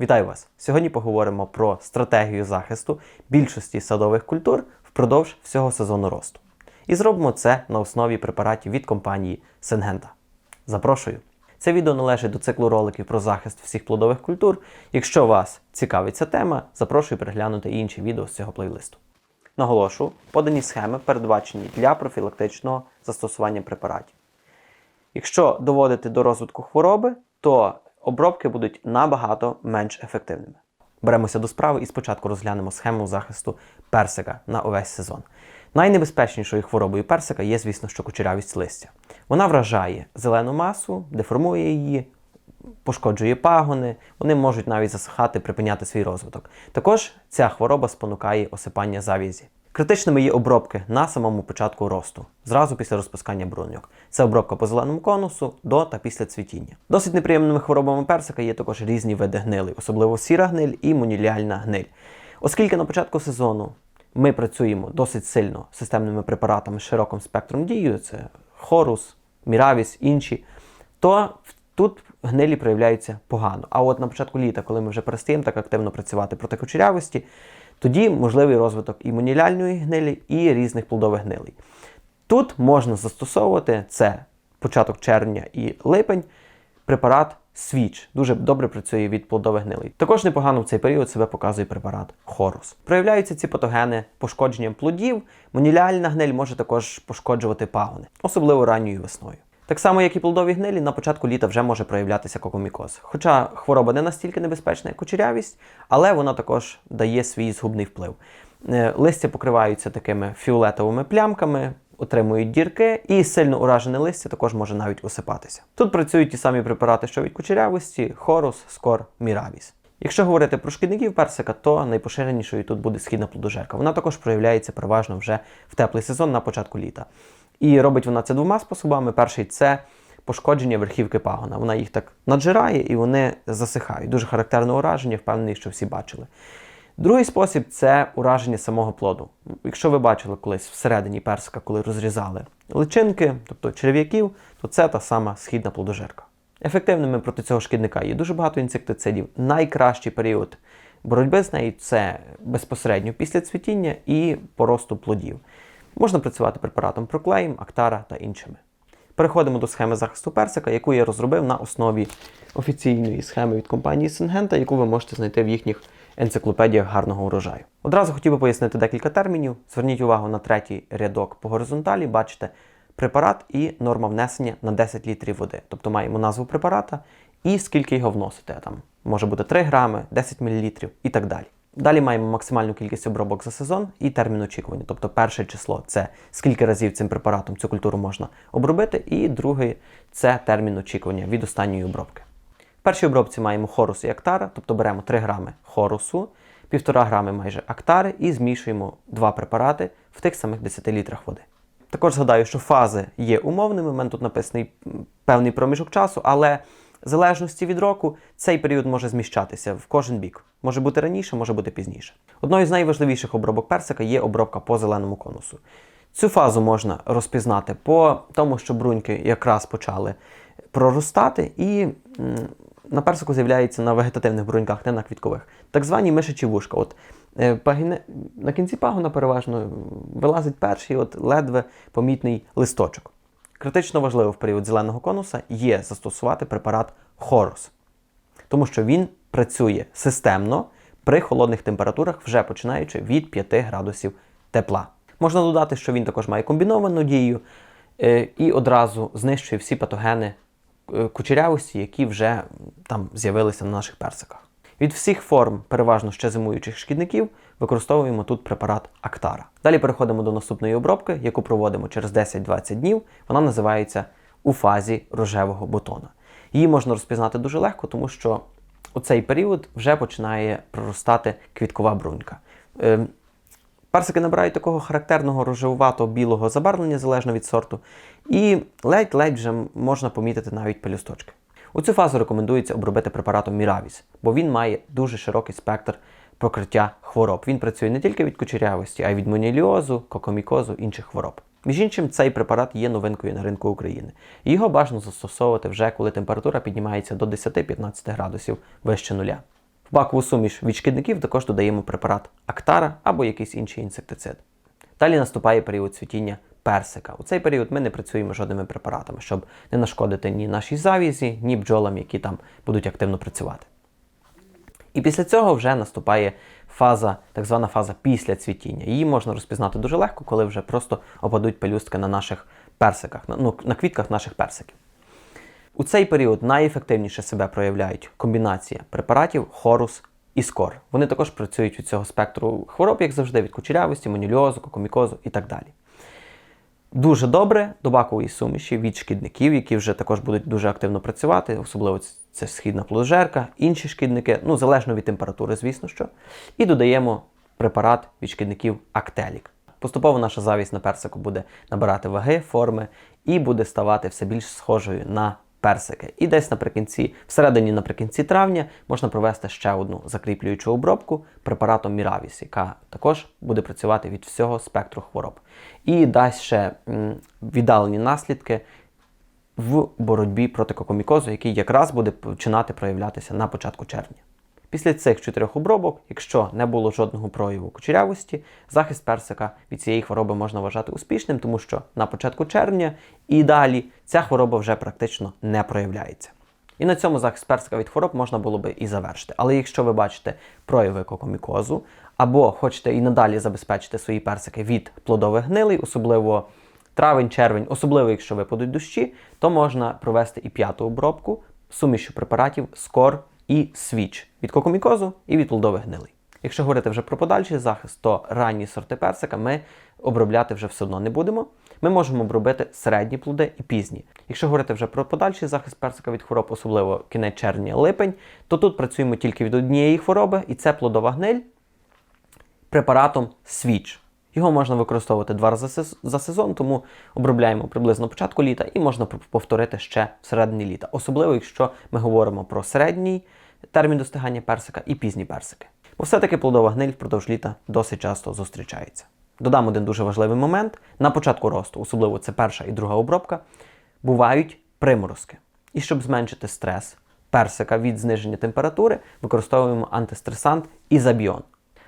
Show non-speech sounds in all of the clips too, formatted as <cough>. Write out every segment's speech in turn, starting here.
Вітаю вас! Сьогодні поговоримо про стратегію захисту більшості садових культур впродовж всього сезону росту. І зробимо це на основі препаратів від компанії Сенгента. Запрошую! Це відео належить до циклу роликів про захист всіх плодових культур. Якщо вас цікавить ця тема, запрошую переглянути інші відео з цього плейлисту. Наголошу, подані схеми передбачені для профілактичного застосування препаратів. Якщо доводити до розвитку хвороби, то обробки будуть набагато менш ефективними. Беремося до справи і спочатку розглянемо схему захисту персика на увесь сезон. Найнебезпечнішою хворобою персика є, звісно, що кучерявість листя. Вона вражає зелену масу, деформує її, пошкоджує пагони, вони можуть навіть засихати, припиняти свій розвиток. Також ця хвороба спонукає осипання завізі. Критичними є обробки на самому початку росту, зразу після розпускання бруньок. Це обробка по зеленому конусу до та після цвітіння. Досить неприємними хворобами персика є також різні види гнили, особливо сіра гниль і моніліальна гниль. Оскільки на початку сезону ми працюємо досить сильно системними препаратами з широким спектром дії, це хорус, міравіс, інші, то тут гнилі проявляються погано. А от на початку літа, коли ми вже перестаємо так активно працювати проти кучерявості, тоді можливий розвиток і моніляльної гнилі, і різних плодових гнилей. Тут можна застосовувати це початок червня і липень, препарат Свіч дуже добре працює від плодових гнилей. Також непогано в цей період себе показує препарат Хорус. Проявляються ці патогени пошкодженням плодів. Моніліальна гниль може також пошкоджувати пагони, особливо ранньою весною. Так само, як і плодові гнилі, на початку літа вже може проявлятися кокомікоз. Хоча хвороба не настільки небезпечна, як кучерявість, але вона також дає свій згубний вплив. Е, Листя покриваються такими фіолетовими плямками, отримують дірки, і сильно уражене листя також може навіть осипатися. Тут працюють ті самі препарати, що від кучерявості, хорус, скор, міравіс. Якщо говорити про шкідників персика, то найпоширенішою тут буде східна плодожерка. Вона також проявляється переважно вже в теплий сезон на початку літа. І робить вона це двома способами. Перший це пошкодження верхівки пагона. Вона їх так наджирає і вони засихають. Дуже характерне ураження, впевнений, що всі бачили. Другий спосіб це ураження самого плоду. Якщо ви бачили колись всередині персика, коли розрізали личинки, тобто черв'яків, то це та сама східна плодожерка. Ефективними проти цього шкідника є дуже багато інсектицидів. Найкращий період боротьби з нею це безпосередньо після цвітіння і поросту плодів. Можна працювати препаратом Проклеїм, Актара та іншими. Переходимо до схеми захисту персика, яку я розробив на основі офіційної схеми від компанії Сингента, яку ви можете знайти в їхніх енциклопедіях гарного урожаю. Одразу хотів би пояснити декілька термінів. Зверніть увагу на третій рядок по горизонталі, бачите препарат і норма внесення на 10 літрів води. Тобто маємо назву препарата і скільки його вносите. Там може бути 3 грами, 10 мл і так далі. Далі маємо максимальну кількість обробок за сезон і термін очікування. Тобто перше число це скільки разів цим препаратом цю культуру можна обробити, і другий це термін очікування від останньої обробки. В першій обробці маємо хорус і актара, тобто беремо 3 грами хорусу, 1,5 грами майже актари і змішуємо два препарати в тих самих 10 літрах води. Також згадаю, що фази є умовними, у мене тут написаний певний проміжок часу, але в залежності від року цей період може зміщатися в кожен бік. Може бути раніше, може бути пізніше. Одною з найважливіших обробок персика є обробка по зеленому конусу. Цю фазу можна розпізнати по тому, що бруньки якраз почали проростати, і на персику з'являється на вегетативних бруньках, не на квіткових. Так звані мишачі вушка. От, е, пагіне- на кінці пагона переважно вилазить перший от ледве помітний листочок. Критично важливо в період зеленого конуса є застосувати препарат Хорус, тому що він працює системно при холодних температурах, вже починаючи від 5 градусів тепла. Можна додати, що він також має комбіновану дію е, і одразу знищує всі патогени е, кучерявості, які вже там з'явилися на наших персиках. Від всіх форм, переважно ще зимуючих шкідників, використовуємо тут препарат Актара. Далі переходимо до наступної обробки, яку проводимо через 10-20 днів. Вона називається у фазі рожевого бутона. Її можна розпізнати дуже легко, тому що у цей період вже починає проростати квіткова брунька. Ем, Персики набирають такого характерного рожевуватого білого забарвлення залежно від сорту, і ледь-ледь вже можна помітити навіть пелюсточки. У цю фазу рекомендується обробити препаратом Міравіс, бо він має дуже широкий спектр покриття хвороб. Він працює не тільки від кучерявості, а й від моніліозу, кокомікозу, інших хвороб. Між іншим, цей препарат є новинкою на ринку України. Його бажано застосовувати вже коли температура піднімається до 10-15 градусів вище нуля. В бакову суміш від шкідників також додаємо препарат Актара або якийсь інший інсектицид. Далі наступає період цвітіння персика. У цей період ми не працюємо жодними препаратами, щоб не нашкодити ні нашій завізі, ні бджолам, які там будуть активно працювати. І після цього вже наступає фаза, так звана фаза після цвітіння. Її можна розпізнати дуже легко, коли вже просто опадуть пелюстки на наших персиках, на- ну, на квітках наших персиків. У цей період найефективніше себе проявляють комбінація препаратів хорус і скор. Вони також працюють від цього спектру хвороб, як завжди, від кучерявості, монюльозу, кокомікозу і так далі. Дуже добре до бакової суміші від шкідників, які вже також будуть дуже активно працювати, особливо це східна плодожерка, інші шкідники, ну залежно від температури, звісно що. І додаємо препарат від шкідників Актелік. Поступово наша завість на персику буде набирати ваги, форми і буде ставати все більш схожою на персики. І десь наприкінці, всередині наприкінці травня, можна провести ще одну закріплюючу обробку препаратом Міравіс, яка також буде працювати від всього спектру хвороб. І дасть ще віддалені наслідки в боротьбі проти кокомікозу, який якраз буде починати проявлятися на початку червня. Після цих чотирьох обробок, якщо не було жодного прояву кучерявості, захист персика від цієї хвороби можна вважати успішним, тому що на початку червня і далі ця хвороба вже практично не проявляється. І на цьому захист персика від хвороб можна було би і завершити. Але якщо ви бачите прояви кокомікозу, або хочете і надалі забезпечити свої персики від плодових гнилей, особливо травень, червень, особливо якщо випадуть дощі, то можна провести і п'яту обробку сумішю препаратів скор і свіч від кокомікозу і від плодових гнилей. Якщо говорити вже про подальший захист, то ранні сорти персика ми обробляти вже все одно не будемо. Ми можемо обробити середні плоди і пізні. Якщо говорити вже про подальший захист персика від хвороб, особливо кінець червня, липень, то тут працюємо тільки від однієї хвороби, і це плодова гниль препаратом Switch. Його можна використовувати два рази за сезон, тому обробляємо приблизно початку літа і можна повторити ще всередині літа. Особливо, якщо ми говоримо про середній термін достигання персика і пізні персики. Бо все-таки плодова гниль впродовж літа досить часто зустрічається. Додам один дуже важливий момент. На початку росту, особливо це перша і друга обробка, бувають приморозки. І щоб зменшити стрес персика від зниження температури, використовуємо антистресант ізабіон.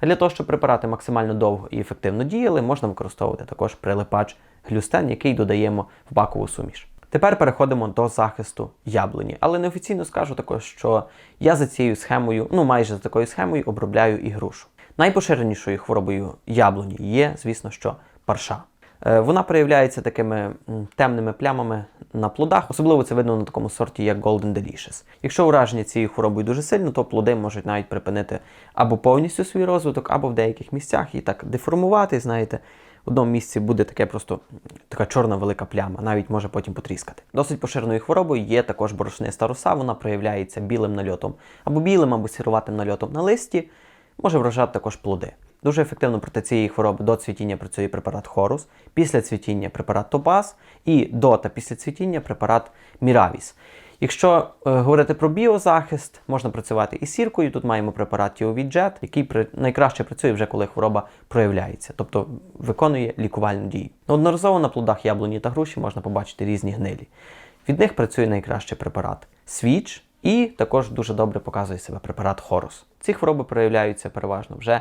А для того, щоб препарати максимально довго і ефективно діяли, можна використовувати також прилипач глюстен, який додаємо в бакову суміш. Тепер переходимо до захисту яблуні. Але неофіційно скажу також, що я за цією схемою, ну майже за такою схемою, обробляю і грушу. Найпоширенішою хворобою яблуні є, звісно, що парша. Е, Вона проявляється такими темними плямами на плодах, особливо це видно на такому сорті, як Golden Delicious. Якщо ураження цією хворобою дуже сильно, то плоди можуть навіть припинити або повністю свій розвиток, або в деяких місцях і так деформувати, знаєте. В одному місці буде таке просто така чорна велика пляма, навіть може потім потріскати. Досить поширеною хворобою є також борошниста роса, вона проявляється білим нальотом, або білим, або сіруватим нальотом на листі, може вражати також плоди. Дуже ефективно проти цієї хвороби до цвітіння працює препарат Хорус, після цвітіння препарат Топаз і до та після цвітіння препарат Міравіс. Якщо е, говорити про біозахист, можна працювати із сіркою. Тут маємо препарат Тіовіджет, який при, найкраще працює вже коли хвороба проявляється, тобто виконує лікувальну дію. Неодноразово на плодах яблуні та груші можна побачити різні гнилі. Від них працює найкращий препарат Свіч, і також дуже добре показує себе препарат Хорус. Ці хвороби проявляються переважно вже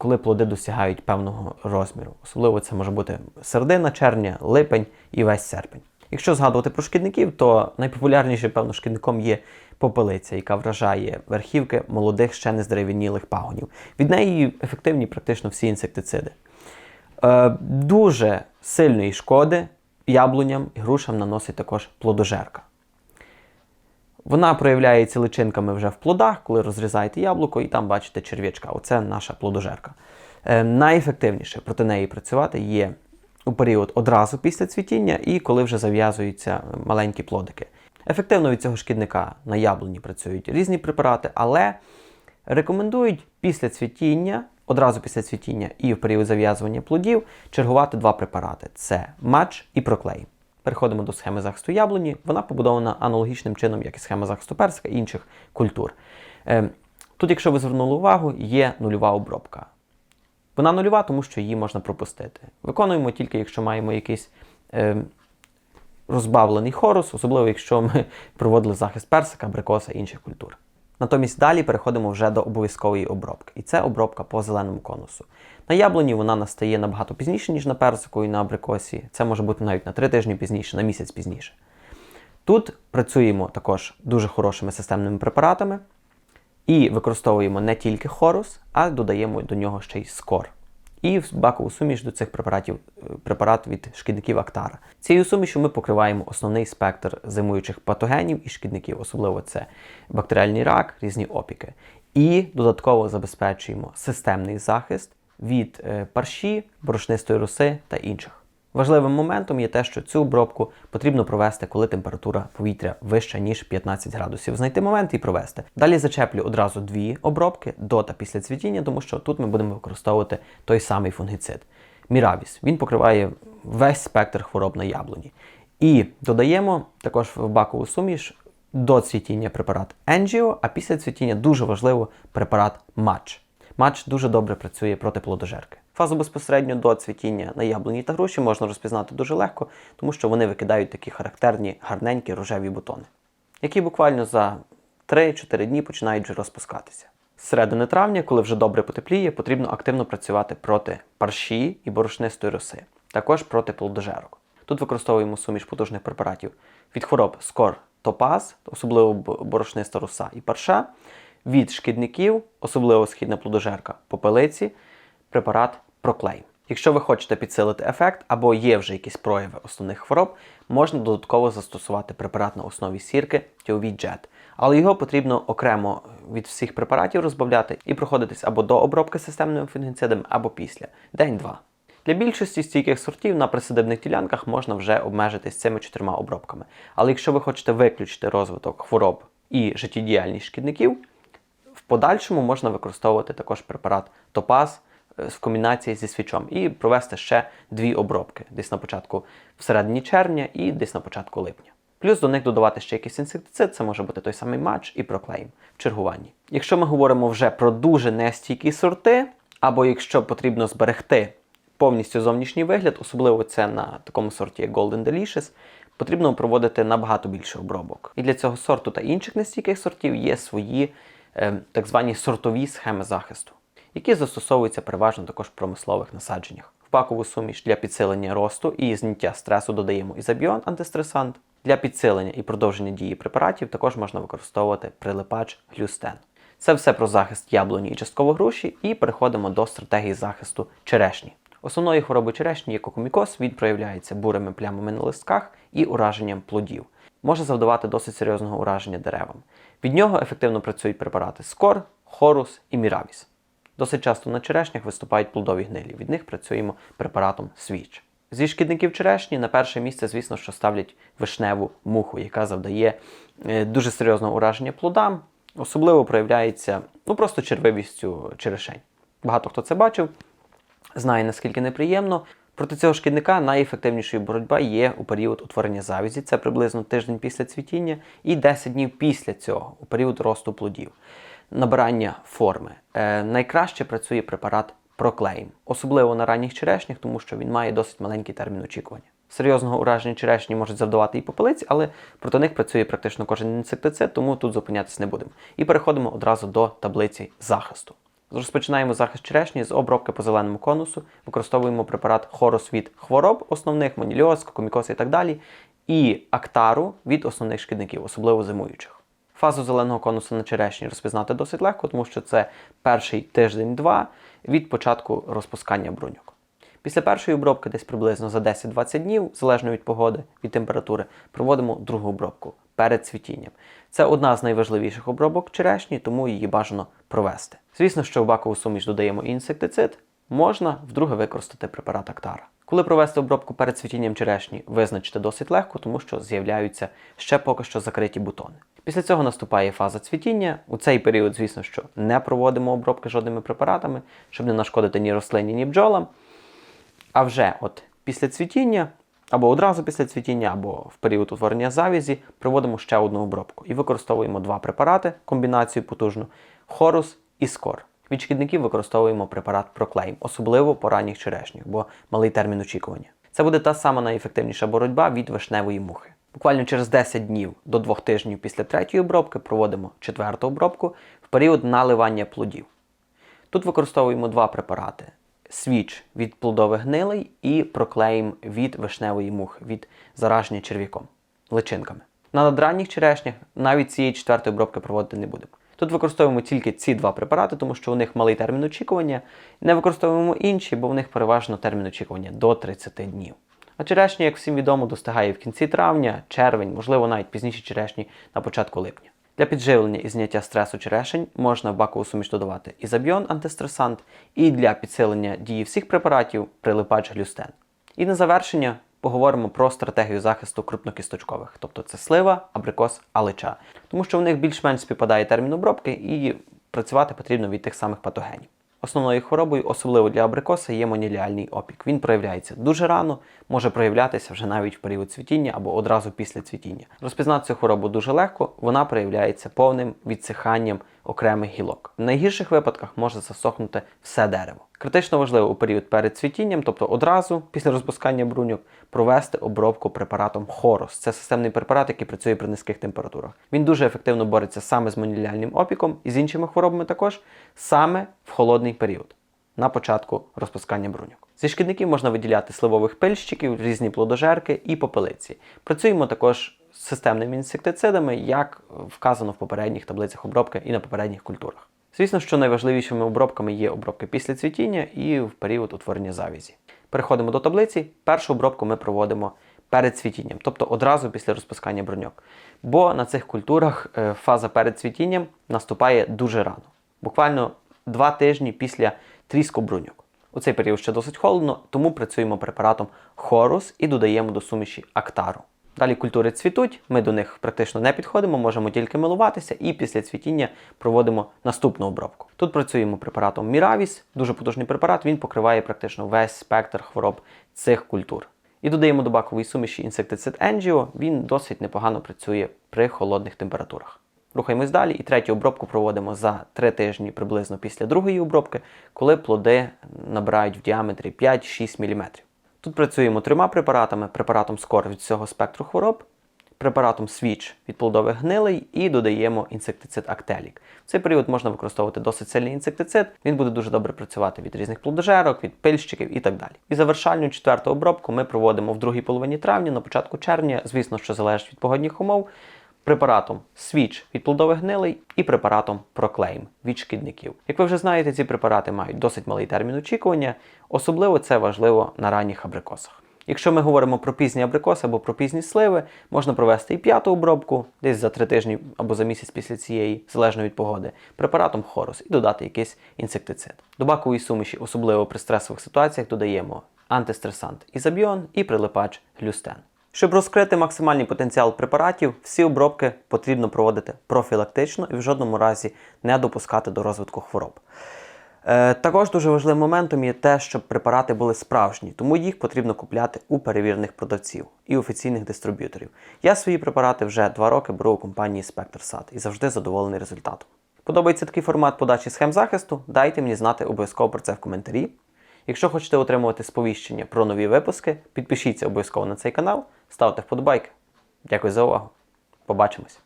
коли плоди досягають певного розміру. Особливо це може бути середина червня, липень і весь серпень. Якщо згадувати про шкідників, то найпопулярнішим, певно, шкідником є попелиця, яка вражає верхівки молодих ще не здерев'янілих пагонів. Від неї ефективні практично всі інсектициди. Е, дуже сильної шкоди яблуням і грушам наносить також плодожерка. Вона проявляється личинками вже в плодах, коли розрізаєте яблуко, і там бачите черв'ячка. Оце наша плодожерка. Е, найефективніше проти неї працювати є у період одразу після цвітіння і коли вже зав'язуються маленькі плодики. Ефективно від цього шкідника на яблуні працюють різні препарати, але рекомендують після цвітіння, одразу після цвітіння і в період зав'язування плодів чергувати два препарати: це матч і проклей. Переходимо до схеми захисту яблуні. Вона побудована аналогічним чином, як і схема захисту персика і інших культур. Е, Тут, якщо ви звернули увагу, є нульова обробка. Вона нульова, тому що її можна пропустити. Виконуємо тільки, якщо маємо якийсь е, розбавлений хорус, особливо якщо ми <laughs> проводили захист персика, абрикоса і інших культур. Натомість далі переходимо вже до обов'язкової обробки. І це обробка по зеленому конусу. На яблуні вона настає набагато пізніше, ніж на персику і на абрикосі. Це може бути навіть на 3 тижні пізніше, на місяць пізніше. Тут працюємо також дуже хорошими системними препаратами і використовуємо не тільки хорус, а додаємо до нього ще й скор. І в бакову суміш до цих препаратів е, препарат від шкідників Актара. Цією сумішю ми покриваємо основний спектр зимуючих патогенів і шкідників, особливо це бактеріальний рак, різні опіки. І додатково забезпечуємо системний захист від е, парші, борошнистої роси та інших. Важливим моментом є те, що цю обробку потрібно провести, коли температура повітря вища, ніж 15 градусів. Знайти момент і провести. Далі зачеплю одразу дві обробки до та після цвітіння, тому що тут ми будемо використовувати той самий фунгіцид. Міравіс. Він покриває весь спектр хвороб на яблуні. І додаємо також в бакову суміш до цвітіння препарат Енджіо, а після цвітіння дуже важливо препарат Матч. Матч дуже добре працює проти плодожерки. Фазу безпосередньо до цвітіння на яблуні та груші можна розпізнати дуже легко, тому що вони викидають такі характерні гарненькі рожеві бутони, які буквально за 3-4 дні починають вже розпускатися. З середини травня, коли вже добре потепліє, потрібно активно працювати проти парші і борошнистої роси, також проти плодожерок. Тут використовуємо суміш потужних препаратів від хвороб скор топаз, особливо борошниста роса і парша, від шкідників, особливо східна плодожерка, попелиці, препарат Проклейм. Якщо ви хочете підсилити ефект або є вже якісь прояви основних хвороб, можна додатково застосувати препарат на основі сірки Tiovid Jet. Але його потрібно окремо від всіх препаратів розбавляти і проходитись або до обробки системним фунгіцидом, або після день-два. Для більшості стійких сортів на присадибних ділянках можна вже обмежитись цими чотирма обробками. Але якщо ви хочете виключити розвиток хвороб і життєдіяльність шкідників, в подальшому можна використовувати також препарат Топаз в комбінації зі свічом і провести ще дві обробки десь на початку в середині червня і десь на початку липня. Плюс до них додавати ще якийсь інсектицид, це може бути той самий матч і проклейм в чергуванні. Якщо ми говоримо вже про дуже нестійкі сорти, або якщо потрібно зберегти повністю зовнішній вигляд, особливо це на такому сорті, як Golden Delicious, потрібно проводити набагато більше обробок. І для цього сорту та інших нестійких сортів є свої е, так звані сортові схеми захисту, які застосовуються переважно також в промислових насадженнях. В бакову суміш для підсилення росту і зняття стресу додаємо ізобіон антистресант. Для підсилення і продовження дії препаратів також можна використовувати прилипач глюстен. Це все про захист яблуні і частково груші, і переходимо до стратегії захисту черешні. Основною хворобою черешні є кокомікоз, він проявляється бурими плямами на листках і ураженням плодів. Може завдавати досить серйозного ураження деревам. Від нього ефективно працюють препарати Скор, Хорус і Міравіс. Досить часто на черешнях виступають плодові гнилі. Від них працюємо препаратом Свіч. Зі шкідників черешні на перше місце, звісно, що ставлять вишневу муху, яка завдає е, дуже серйозного ураження плодам, особливо проявляється ну, просто червивістю черешень. Багато хто це бачив, знає наскільки неприємно. Проти цього шкідника найефективнішою боротьба є у період утворення завязі, це приблизно тиждень після цвітіння, і 10 днів після цього, у період росту плодів, набирання форми. Е, найкраще працює препарат Проклейм, особливо на ранніх черешнях, тому що він має досить маленький термін очікування. Серйозного ураження черешні можуть завдавати і попелиці, але проти них працює практично кожен інсектицид, тому тут зупинятися не будемо. І переходимо одразу до таблиці захисту. Розпочинаємо захист черешні з обробки по зеленому конусу, використовуємо препарат хорус від хвороб, основних монільоз, кокомікоз і так далі, і актару від основних шкідників, особливо зимуючих. Фазу зеленого конусу на черешні розпізнати досить легко, тому що це перший тиждень-два від початку розпускання бруньок. Після першої обробки, десь приблизно за 10-20 днів, залежно від погоди, від температури, проводимо другу обробку перед цвітінням. Це одна з найважливіших обробок черешні, тому її бажано провести. Звісно, що в бакову суміш додаємо інсектицид, можна вдруге використати препарат Актара. Коли провести обробку перед цвітінням черешні, визначити досить легко, тому що з'являються ще поки що закриті бутони. Після цього наступає фаза цвітіння. У цей період, звісно, що не проводимо обробки жодними препаратами, щоб не нашкодити ні рослині, ні бджолам. А вже от після цвітіння, або одразу після цвітіння, або в період утворення завязі, проводимо ще одну обробку і використовуємо два препарати, комбінацію потужну хорус і скор. Від шкідників використовуємо препарат Проклейм, особливо по ранніх черешнях, бо малий термін очікування. Це буде та сама найефективніша боротьба від вишневої мухи. Буквально через 10 днів до 2 тижнів після третьої обробки проводимо четверту обробку в період наливання плодів. Тут використовуємо два препарати: свіч від плодових гнилей і проклеїм від вишневої мухи, від зараження черв'яком, личинками. На надранніх черешнях навіть цієї четвертої обробки проводити не будемо. Тут використовуємо тільки ці два препарати, тому що у них малий термін очікування. Не використовуємо інші, бо в них переважно термін очікування до 30 днів. А черешня, як всім відомо, достигає в кінці травня, червень, можливо, навіть пізніше черешні на початку липня. Для підживлення і зняття стресу черешень можна в бакову суміш додавати ізобіон антистресант, і для підсилення дії всіх препаратів прилипач глюстен. І на завершення поговоримо про стратегію захисту крупнокісточкових, тобто це слива, абрикос, алича, тому що в них більш-менш співпадає термін обробки і працювати потрібно від тих самих патогенів. Основною хворобою, особливо для абрикоса, є моніліальний опік. Він проявляється дуже рано, може проявлятися вже навіть в період цвітіння або одразу після цвітіння. Розпізнати цю хворобу дуже легко, вона проявляється повним відсиханням окремих гілок. В найгірших випадках може засохнути все дерево. Критично важливо у період перед цвітінням, тобто одразу після розпускання бруньок, провести обробку препаратом Хорос. Це системний препарат, який працює при низьких температурах. Він дуже ефективно бореться саме з моніліальним опіком і з іншими хворобами також саме в холодний період. На початку розпускання бруньок. Зі шкідників можна виділяти сливових пильщиків, різні плодожерки і попелиці. Працюємо також системними інсектицидами, як вказано в попередніх таблицях обробки і на попередніх культурах. Звісно, що найважливішими обробками є обробки після цвітіння і в період утворення завязі. Переходимо до таблиці. Першу обробку ми проводимо перед цвітінням, тобто одразу після розпускання бруньок. Бо на цих культурах е, фаза перед цвітінням наступає дуже рано, буквально два тижні після тріску бруньок. У цей період ще досить холодно, тому працюємо препаратом Хорус і додаємо до суміші Актару. Далі культури цвітуть, ми до них практично не підходимо, можемо тільки милуватися і після цвітіння проводимо наступну обробку. Тут працюємо препаратом Міравіс, дуже потужний препарат, він покриває практично весь спектр хвороб цих культур. І додаємо до бакової суміші інсектицид Engio, він досить непогано працює при холодних температурах. Рухаємось далі і третю обробку проводимо за 3 тижні приблизно після другої обробки, коли плоди набирають в діаметрі 5-6 мм. Тут працюємо трьома препаратами: препаратом Скор від всього спектру хвороб, препаратом Switch від плодових гнилей і додаємо інсектицид Актелік. В цей період можна використовувати досить сильний інсектицид, він буде дуже добре працювати від різних плодожерок, від пильщиків і так далі. І завершальну четверту обробку ми проводимо в другій половині травня, на початку червня, звісно, що залежить від погодних умов. Препаратом Switch від плодових гнилей і препаратом Proclaim від шкідників. Як ви вже знаєте, ці препарати мають досить малий термін очікування, особливо це важливо на ранніх абрикосах. Якщо ми говоримо про пізні абрикоси або про пізні сливи, можна провести і п'яту обробку, десь за три тижні або за місяць після цієї, залежно від погоди, препаратом Хорус і додати якийсь інсектицид. До бакової суміші, особливо при стресових ситуаціях, додаємо антистресант ізобіон і прилипач глюстен. Щоб розкрити максимальний потенціал препаратів, всі обробки потрібно проводити профілактично і в жодному разі не допускати до розвитку хвороб. Е, також дуже важливим моментом є те, щоб препарати були справжні, тому їх потрібно купляти у перевірених продавців і офіційних дистриб'юторів. Я свої препарати вже два роки беру у компанії SpectreSat і завжди задоволений результатом. Подобається такий формат подачі схем захисту? Дайте мені знати обов'язково про це в коментарі. Якщо хочете отримувати сповіщення про нові випуски, підпишіться обов'язково на цей канал, ставте вподобайки. Дякую за увагу. Побачимось!